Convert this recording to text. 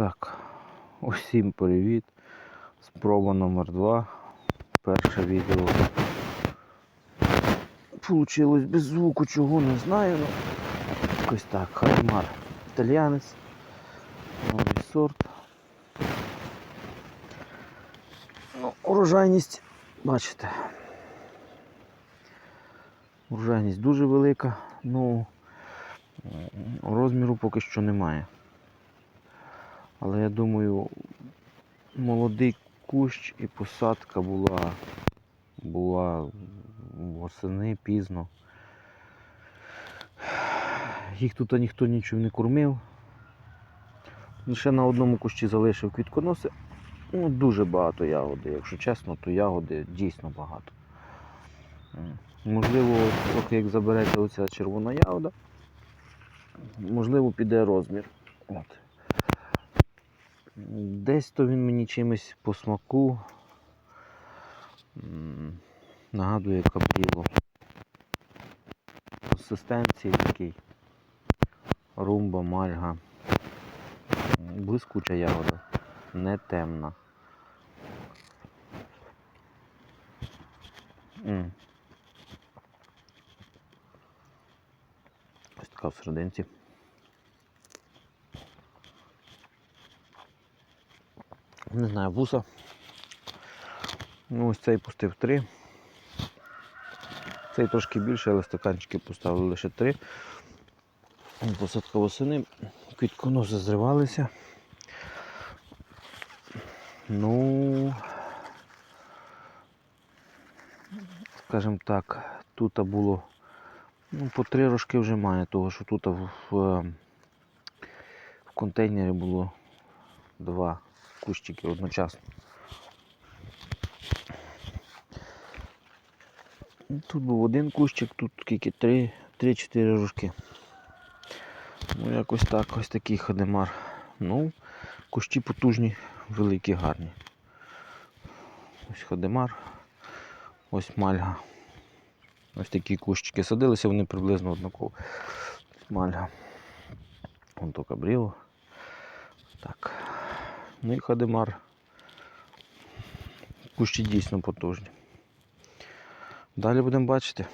Так, усім привіт. Спроба номер 2 Перше відео. Получилось без звуку, чого не знаю. Ну, якось так, Хаймар. Італіянець. Новий сорт. Ну, урожайність, бачите. Урожайність дуже велика, ну розміру поки що немає. Але я думаю, молодий кущ і посадка була, була восени пізно. Їх тут ніхто нічого не кормив. Лише на одному кущі залишив квітконоси. Ну, дуже багато ягоди. Якщо чесно, то ягоди дійсно багато. Можливо, трохи як забереться оця червона ягода, можливо, піде розмір. От. Десь то він мені чимось по смаку нагадує капріло. Консистенції такий. Румба, мальга. Блискуча ягода, не темна. Ось така всерединці. Не знаю, вуса. Ну, ось цей пустив три. Цей трошки більше, але стаканчики поставили лише три. Посадка восени. Квітконоси зривалися. Ну, скажімо так, тут було ну, по три рожки вже має, того що тут в, в, в контейнері було два кущики одночасно. Тут був один кущик, тут три, три-чотири рожки. Ну, якось так, ось такий хадемар. Ну, кущі потужні, великі, гарні. Ось ходемар, ось мальга. Ось такі кущики. Садилися вони приблизно однаково. Мальга. Вон то кабріло. Так. Ну і хадемар. Кущі дійсно потужні. Далі будемо бачити.